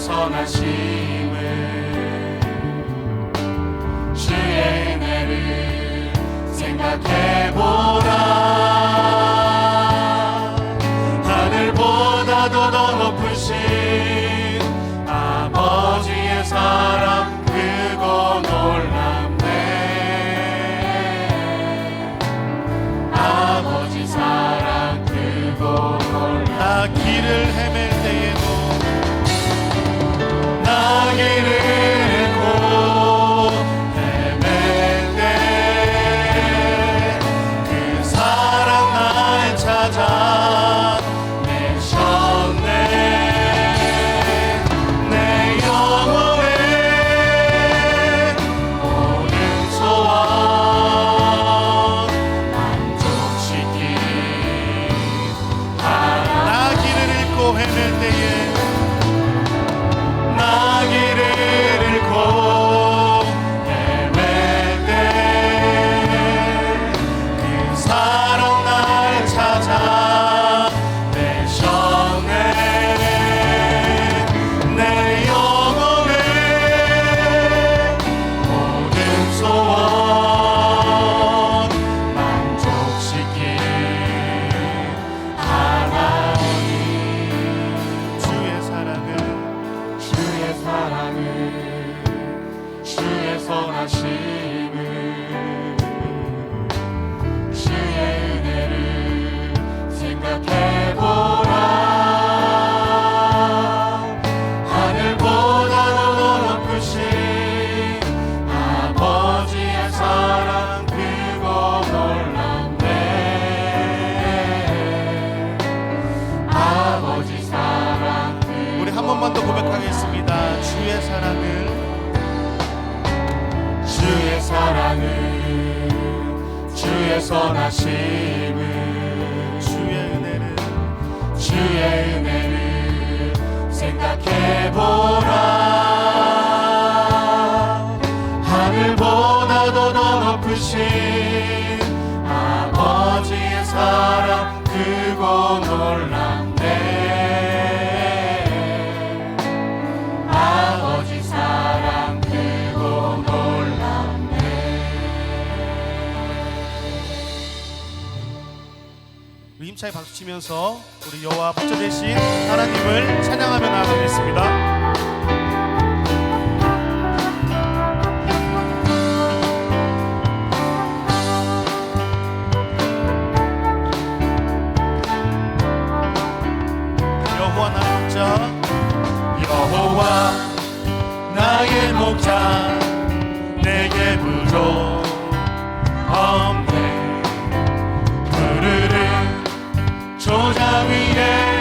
선하심을 주의 은혜를 생각해보라. 하늘보다도 더 높으신 아버지의 사랑 그고 놀랍네. 아버지 사랑 그고 놀랍네. 아, 길을 헤매 사랑은 주의 선하심은 주의 은혜는 주의 은혜를 생각해보라. 힘차게 박수치면서 우리 여호와 박자 되신 하나님을 찬양하며 나아가겠습니다. Navidad.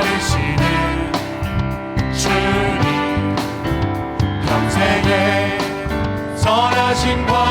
기다리시는 주님. 평생에 선하신 과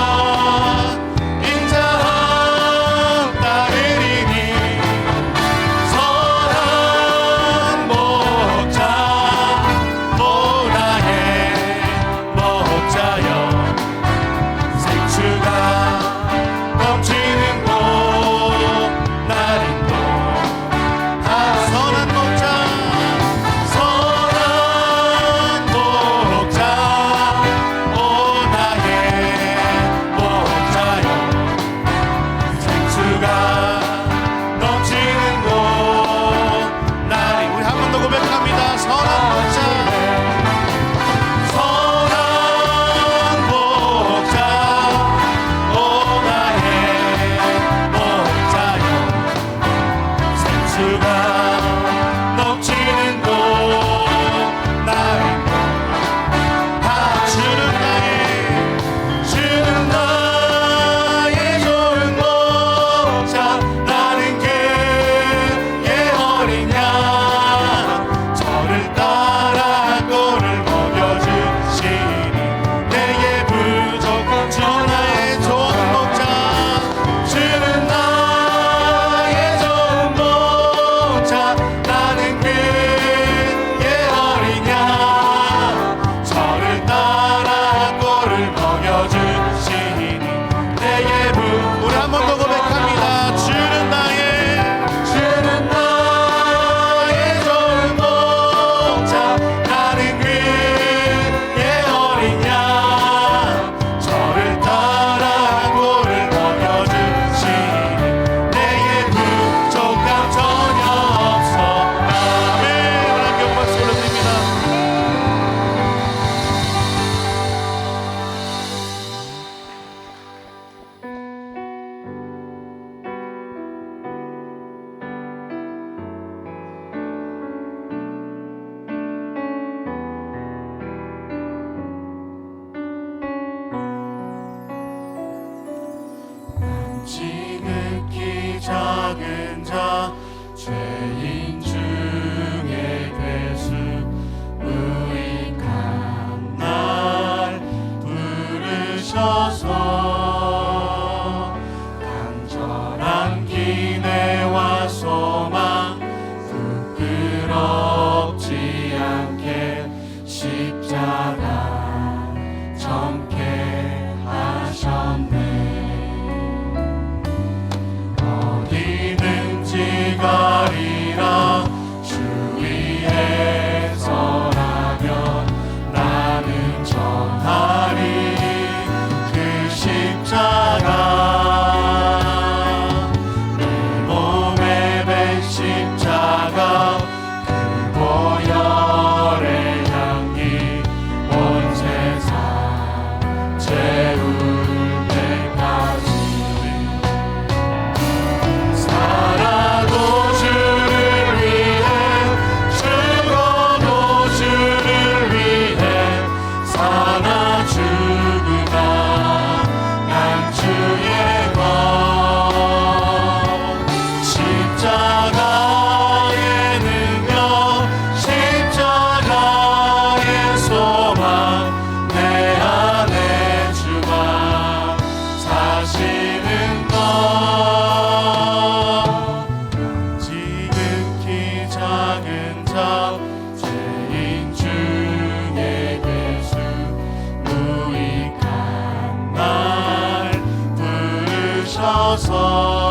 부르셔서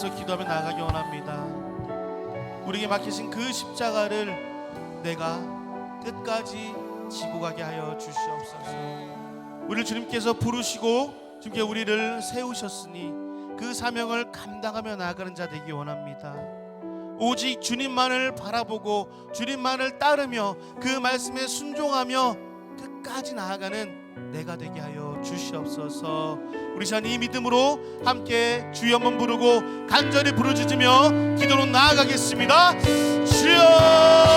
앞에서 기도하며 나가기 원합니다. 우리에게 맡기신 그 십자가를 내가 끝까지 지고 가게 하여 주시옵소서. 우리를 주님께서 부르시고 주님께 우리를 세우셨으니 그 사명을 감당하며 나가는 자 되기 원합니다. 오직 주님만을 바라보고 주님만을 따르며 그 말씀에 순종하며 끝까지 나아가는 내가 되게 하여 주시옵소서. 우리 시간 이 믿음으로 함께 주여 한번 부르고 간절히 부르짖으며 기도로 나아가겠습니다. 주여!